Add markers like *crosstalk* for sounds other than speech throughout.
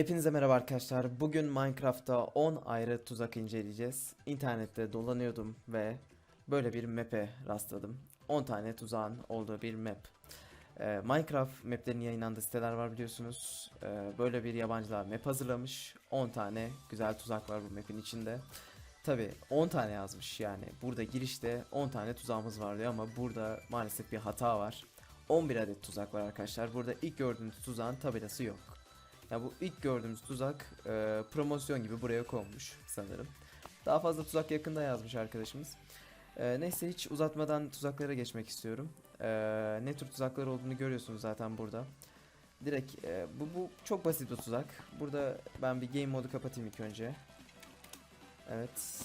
Hepinize merhaba arkadaşlar. Bugün Minecraft'ta 10 ayrı tuzak inceleyeceğiz. İnternette dolanıyordum ve böyle bir map'e rastladım. 10 tane tuzağın olduğu bir map. Ee, Minecraft map'lerin yayınlandığı siteler var biliyorsunuz. Ee, böyle bir yabancılar map hazırlamış. 10 tane güzel tuzak var bu map'in içinde. Tabi 10 tane yazmış yani. Burada girişte 10 tane tuzağımız var diyor ama burada maalesef bir hata var. 11 adet tuzak var arkadaşlar. Burada ilk gördüğünüz tuzağın tabelası yok. Ya bu ilk gördüğümüz tuzak e, promosyon gibi buraya konmuş sanırım. Daha fazla tuzak yakında yazmış arkadaşımız. E, neyse hiç uzatmadan tuzaklara geçmek istiyorum. E, ne tür tuzaklar olduğunu görüyorsunuz zaten burada. Direkt e, bu, bu çok basit bir tuzak. Burada ben bir game modu kapatayım ilk önce. Evet.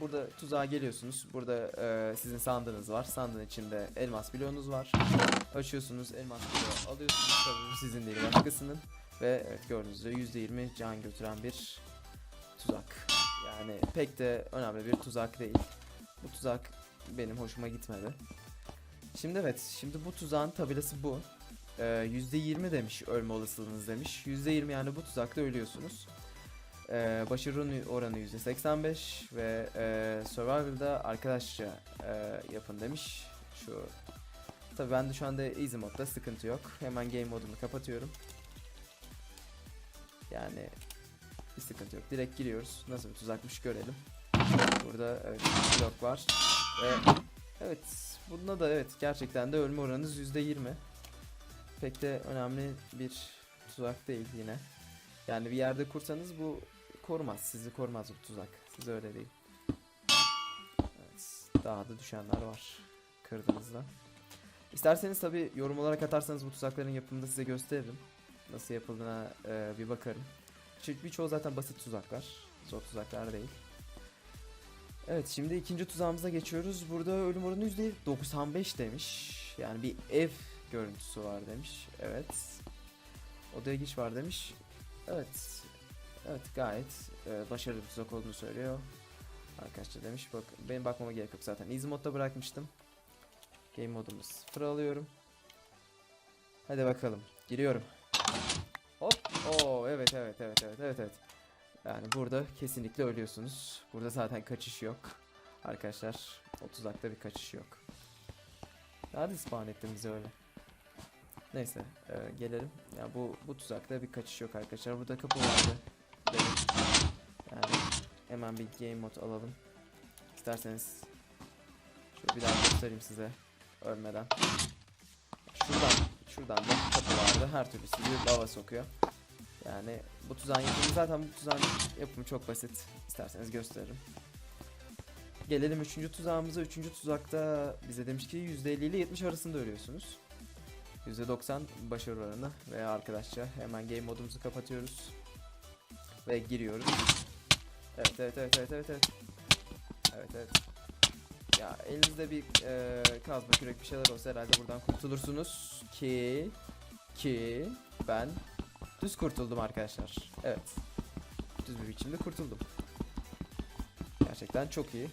Burada tuzağa geliyorsunuz. Burada e, sizin sandığınız var. Sandığın içinde elmas bloğunuz var. Açıyorsunuz elmas bloğu alıyorsunuz. Tabii bu sizin değil başkasının. Ve evet gördüğünüz üzere %20 can götüren bir tuzak. Yani pek de önemli bir tuzak değil. Bu tuzak benim hoşuma gitmedi. Şimdi evet, şimdi bu tuzağın tabelası bu. Ee, %20 demiş ölme olasılığınız demiş. %20 yani bu tuzakta ölüyorsunuz. Ee, başarı oranı %85 ve e, survival'da arkadaşça e, yapın demiş. Şu Tabii ben de şu anda easy modda sıkıntı yok. Hemen game modunu kapatıyorum. Yani bir sıkıntı yok. Direkt giriyoruz. Nasıl bir tuzakmış görelim. Burada evet blok var. Ve evet bunda da evet gerçekten de ölme oranınız %20. Pek de önemli bir tuzak değil yine. Yani bir yerde kursanız bu korumaz. Sizi korumaz bu tuzak. Siz öyle değil. Evet, daha da düşenler var. Kırdığınızda. İsterseniz tabi yorum olarak atarsanız bu tuzakların yapımını size gösteririm. Nasıl yapıldığına e, bir bakarım. Çünkü birçoğu zaten basit tuzaklar. Zor tuzaklar değil. Evet şimdi ikinci tuzağımıza geçiyoruz. Burada ölüm oranı %95 demiş. Yani bir ev görüntüsü var demiş. Evet. Odaya giriş var demiş. Evet. Evet gayet e, başarılı bir tuzak olduğunu söylüyor. Arkadaşlar demiş. Bak benim bakmama gerek yok zaten. Easy modda bırakmıştım. Game modumu sıfır alıyorum. Hadi bakalım. Giriyorum. Hop. Oo evet evet evet evet evet evet. Yani burada kesinlikle ölüyorsunuz. Burada zaten kaçış yok. Arkadaşlar o tuzakta bir kaçış yok. Nerede spawn ettin bizi öyle? Neyse e, gelelim. Ya bu bu tuzakta bir kaçış yok arkadaşlar. Burada kapı vardı. Yani hemen bir game mod alalım. İsterseniz şöyle bir daha göstereyim size ölmeden. Şuradan da kapı vardı. Her türlü sizi lava sokuyor. Yani bu tuzağın yapımı zaten bu tuzağın yapımı çok basit. İsterseniz gösteririm. Gelelim üçüncü tuzağımıza. Üçüncü tuzakta bize demiş ki %50 ile 70 arasında ölüyorsunuz. %90 başarı oranı ve arkadaşça hemen game modumuzu kapatıyoruz. Ve giriyoruz. Evet evet evet evet evet evet. Evet evet. Ya elinizde bir e, kazma kürek bir şeyler olsa herhalde buradan kurtulursunuz ki ki ben düz kurtuldum arkadaşlar. Evet. Düz bir biçimde kurtuldum. Gerçekten çok iyi.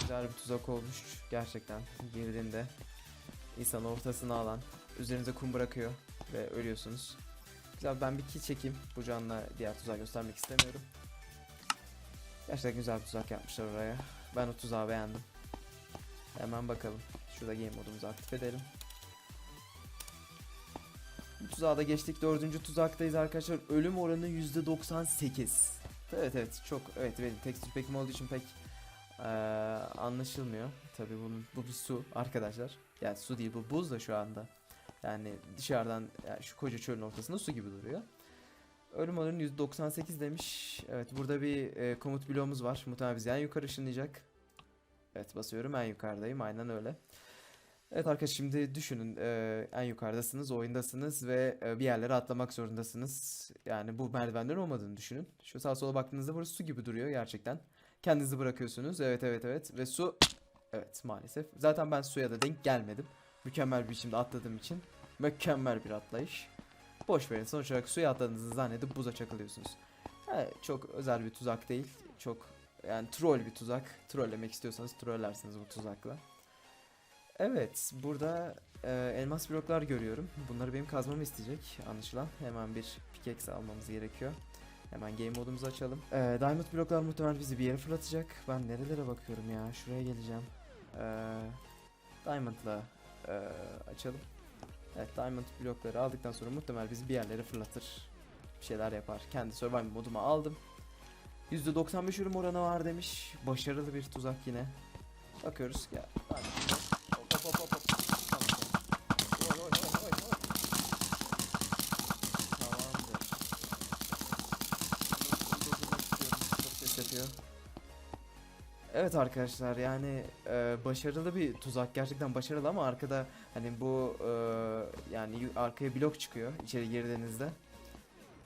Güzel bir tuzak olmuş gerçekten girdiğinde insanı ortasına alan üzerinize kum bırakıyor ve ölüyorsunuz. Güzel ben bir kill çekeyim. Bu canla diğer tuzağı göstermek istemiyorum. Gerçekten güzel bir tuzak yapmışlar oraya. Ben o tuzağı beğendim. Hemen bakalım. Şurada game modumuzu aktif edelim. Tuzağa geçtik. Dördüncü tuzaktayız arkadaşlar. Ölüm oranı %98. Evet evet çok evet benim tekstür pekim olduğu için pek eee, anlaşılmıyor. Tabi bunun bu bir su arkadaşlar. Yani su değil bu buz da şu anda. Yani dışarıdan yani şu koca çölün ortasında su gibi duruyor. Ölüm oranı %98 demiş. Evet burada bir e, komut bloğumuz var. Muhtemelen bizi en yukarı ışınlayacak. Evet basıyorum en yukarıdayım aynen öyle. Evet arkadaşlar şimdi düşünün e, en yukarıdasınız oyundasınız ve e, bir yerlere atlamak zorundasınız. Yani bu merdivenlerin olmadığını düşünün. Şu sağa sola baktığınızda burası su gibi duruyor gerçekten. Kendinizi bırakıyorsunuz evet evet evet ve su evet maalesef. Zaten ben suya da denk gelmedim. Mükemmel bir biçimde atladığım için mükemmel bir atlayış. Boş verin sonuç olarak suya atladığınızı zannedip buza çakılıyorsunuz. Ha, çok özel bir tuzak değil. Çok yani troll bir tuzak. Trollemek istiyorsanız trollersiniz bu tuzakla. Evet, burada e, elmas bloklar görüyorum. Bunları benim kazmamı isteyecek anlaşılan. Hemen bir pickaxe almamız gerekiyor. Hemen game modumuzu açalım. E, diamond bloklar muhtemelen bizi bir yere fırlatacak. Ben nerelere bakıyorum ya? Şuraya geleceğim. E, diamond'la e, açalım. Evet, diamond blokları aldıktan sonra muhtemelen bizi bir yerlere fırlatır. Bir şeyler yapar. Kendi survival moduma aldım. %95 ürün oranı var demiş. Başarılı bir tuzak yine. Bakıyoruz. Ya. Hop hop hop Evet arkadaşlar yani e, başarılı bir tuzak gerçekten başarılı ama arkada hani bu e, yani arkaya blok çıkıyor içeri girdiğinizde.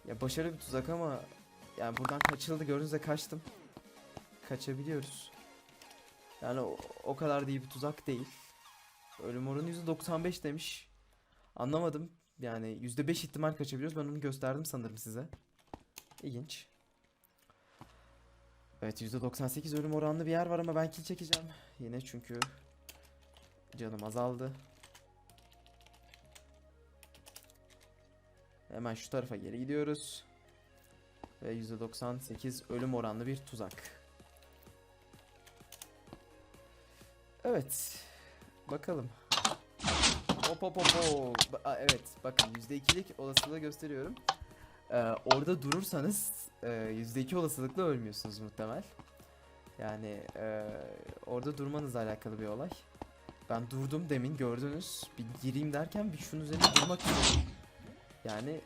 Ya başarılı bir tuzak ama yani buradan kaçıldı gördüğünüzde kaçtım. Kaçabiliyoruz. Yani o, o kadar da iyi bir tuzak değil. Ölüm oranı %95 demiş. Anlamadım. Yani %5 ihtimal kaçabiliyoruz. Ben onu gösterdim sanırım size. İlginç. Evet %98 ölüm oranlı bir yer var ama ben kill çekeceğim. Yine çünkü canım azaldı. Hemen şu tarafa geri gidiyoruz. Ve %98 ölüm oranlı bir tuzak. Evet. Bakalım. Hop hop hop hop. Evet bakın %2'lik olasılığı gösteriyorum. Ee, orada durursanız e, %2 olasılıkla ölmüyorsunuz muhtemel. Yani e, orada durmanızla alakalı bir olay. Ben durdum demin gördünüz. Bir gireyim derken bir şunun üzerine durmak istedim. Yani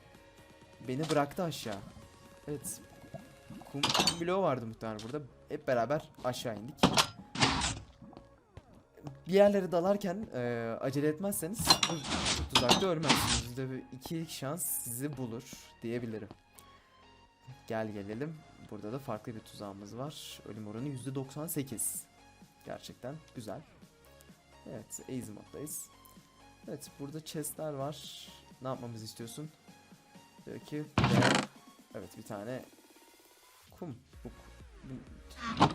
beni bıraktı aşağı. Evet. Kum, kum bloğu vardı muhtemelen burada. Hep beraber aşağı indik. Bir yerlere dalarken e, acele etmezseniz tuzakta ölmezsiniz. Yüzde iki şans sizi bulur diyebilirim. Gel gelelim. Burada da farklı bir tuzağımız var. Ölüm oranı yüzde 98. Gerçekten güzel. Evet, easy moddayız. Evet, burada chestler var. Ne yapmamızı istiyorsun? Diyor ki evet bir tane kum. Bu, bu-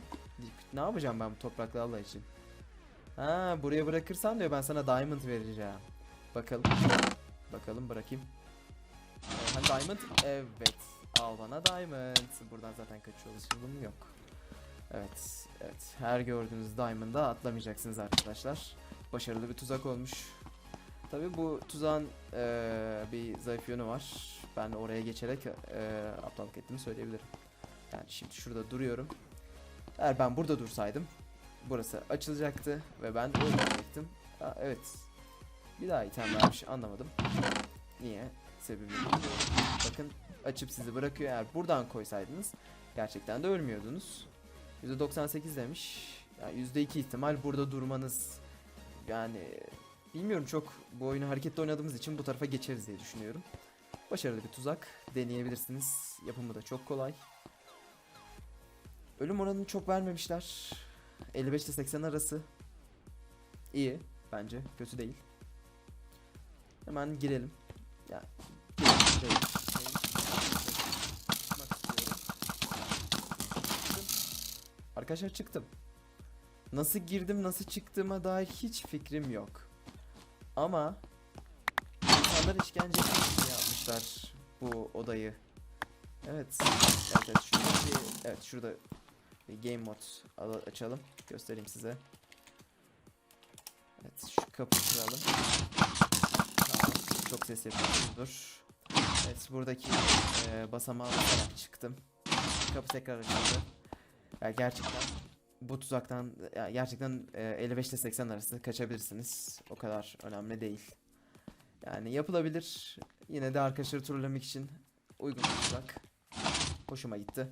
ne yapacağım ben bu toprakla Allah için? Ha buraya bırakırsan diyor ben sana diamond vereceğim. Bakalım. Bakalım bırakayım. Hani diamond? Evet. Al bana diamond. Buradan zaten kaçıyor olasılığım yok. Evet. Evet. Her gördüğünüz diamond'a atlamayacaksınız arkadaşlar. Başarılı bir tuzak olmuş. Tabi bu tuzağın eee, bir zayıf yönü var. Ben oraya geçerek eee aptallık ettiğimi söyleyebilirim. Yani şimdi şurada duruyorum. Eğer ben burada dursaydım burası açılacaktı ve ben ölmeyecektim. Aa, evet. Bir daha item vermiş anlamadım. Niye? Sebebi bilmiyorum. Bakın açıp sizi bırakıyor. Eğer buradan koysaydınız gerçekten de ölmüyordunuz. %98 demiş. Yani %2 ihtimal burada durmanız. Yani bilmiyorum çok bu oyunu hareketli oynadığımız için bu tarafa geçeriz diye düşünüyorum. Başarılı bir tuzak. Deneyebilirsiniz. Yapımı da çok kolay. Ölüm oranını çok vermemişler. 55 ile 80 arası. İyi bence. Kötü değil. Hemen girelim. Ya. Arkadaşlar çıktım. Nasıl girdim, nasıl çıktığıma dair hiç fikrim yok. Ama insanlar işkence yapmışlar bu odayı. Evet. Evet şurada bir, evet şurada bir game mod al- açalım. Göstereyim size. Evet şu kapıyı kıralım. Çok ses yapıyordur. Evet buradaki e, basamağa çıktım. Kapı tekrar açıldı. Ya gerçekten bu tuzaktan ya gerçekten e, 55 ile 80 arası kaçabilirsiniz. O kadar önemli değil. Yani yapılabilir. Yine de arkadaşları trollemek için uygun bir tuzak. Hoşuma gitti.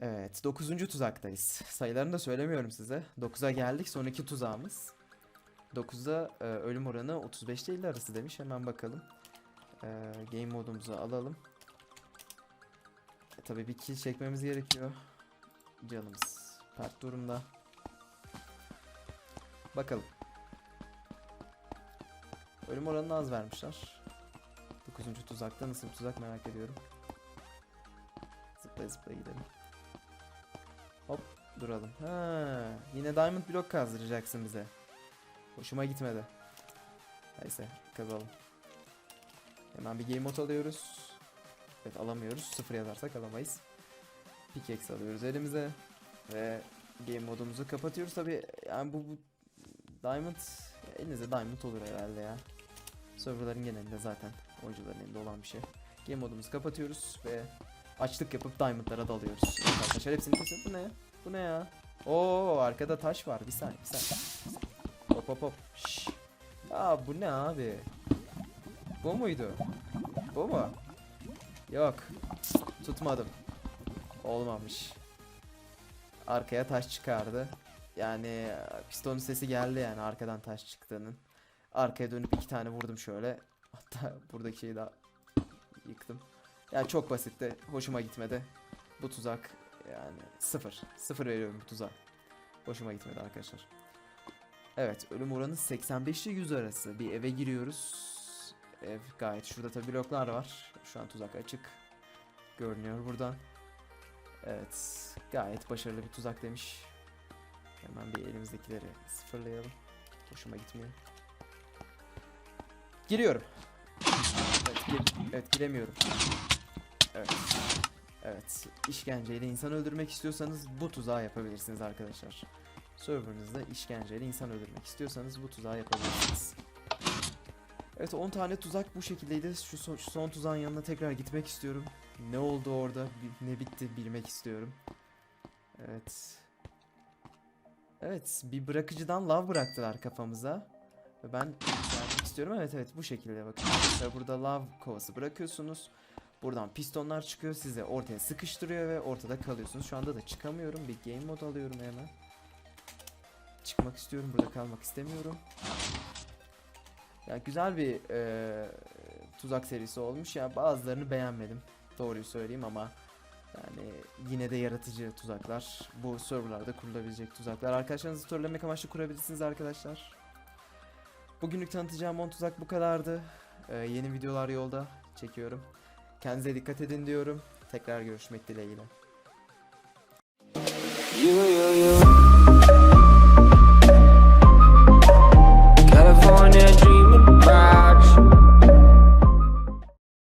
Evet, 9. tuzaktayız. Sayılarını da söylemiyorum size. 9'a geldik, sonraki tuzağımız. 9'da e, ölüm oranı 35 ile 50 arası demiş. Hemen bakalım. E, game modumuzu alalım. E, tabii bir kill çekmemiz gerekiyor. Canımız pert durumda. Bakalım. Ölüm oranını az vermişler. 9. tuzakta nasıl bir tuzak merak ediyorum. Zıplaya zıplaya gidelim. Hop duralım. Ha, yine diamond blok kazdıracaksın bize. Hoşuma gitmedi. Neyse kazalım. Hemen bir game mode alıyoruz. Evet alamıyoruz. Sıfır yazarsak alamayız. Pickaxe alıyoruz elimize. Ve game modumuzu kapatıyoruz. Tabi yani bu, bu Diamond elinizde Diamond olur herhalde ya. Serverların genelinde zaten oyuncuların elinde olan bir şey. Game modumuzu kapatıyoruz ve açlık yapıp Diamond'lara dalıyoruz. Arkadaşlar hepsini kesiyor. Bu ne? Bu ne ya? Oo arkada taş var. Bir saniye bir saniye. Hop hop hop. Aa bu ne abi? Bu muydu? Bu mu? Yok. Tutmadım. Olmamış. Arkaya taş çıkardı. Yani pistonun sesi geldi yani arkadan taş çıktığının. Arkaya dönüp iki tane vurdum şöyle. Hatta *laughs* buradaki şeyi daha yıktım. Yani çok basitti. Hoşuma gitmedi. Bu tuzak yani sıfır. Sıfır veriyorum bu tuzağa. Hoşuma gitmedi arkadaşlar. Evet ölüm oranı 85 ile 100 arası. Bir eve giriyoruz. Ev gayet şurada tabi bloklar var. Şu an tuzak açık. Görünüyor buradan. Evet gayet başarılı bir tuzak demiş. Hemen bir elimizdekileri sıfırlayalım. Hoşuma gitmiyor. Giriyorum. Evet, gir- evet giremiyorum. Evet. Evet. işkenceyle insan öldürmek istiyorsanız bu tuzağı yapabilirsiniz arkadaşlar. Serverinizde işkenceyle insan öldürmek istiyorsanız bu tuzağı yapabilirsiniz. Evet 10 tane tuzak bu şekildeydi. Şu son, şu son tuzağın yanına tekrar gitmek istiyorum. Ne oldu orada, ne bitti bilmek istiyorum. Evet. Evet, bir bırakıcıdan lav bıraktılar kafamıza. Ve ben istiyorum. Evet evet bu şekilde bakın. Arkadaşlar burada lav kovası bırakıyorsunuz. Buradan pistonlar çıkıyor size ortaya sıkıştırıyor ve ortada kalıyorsunuz. Şu anda da çıkamıyorum. Bir game mode alıyorum hemen çıkmak istiyorum. Burada kalmak istemiyorum. Ya güzel bir e, tuzak serisi olmuş ya bazılarını beğenmedim. Doğruyu söyleyeyim ama yani yine de yaratıcı tuzaklar. Bu serverlarda kurulabilecek tuzaklar. Arkadaşlarınızı trollemek amaçlı kurabilirsiniz arkadaşlar. Bugünlük tanıtacağım 10 tuzak bu kadardı. Ee, yeni videolar yolda çekiyorum. Kendinize dikkat edin diyorum. Tekrar görüşmek dileğiyle. You, you, you.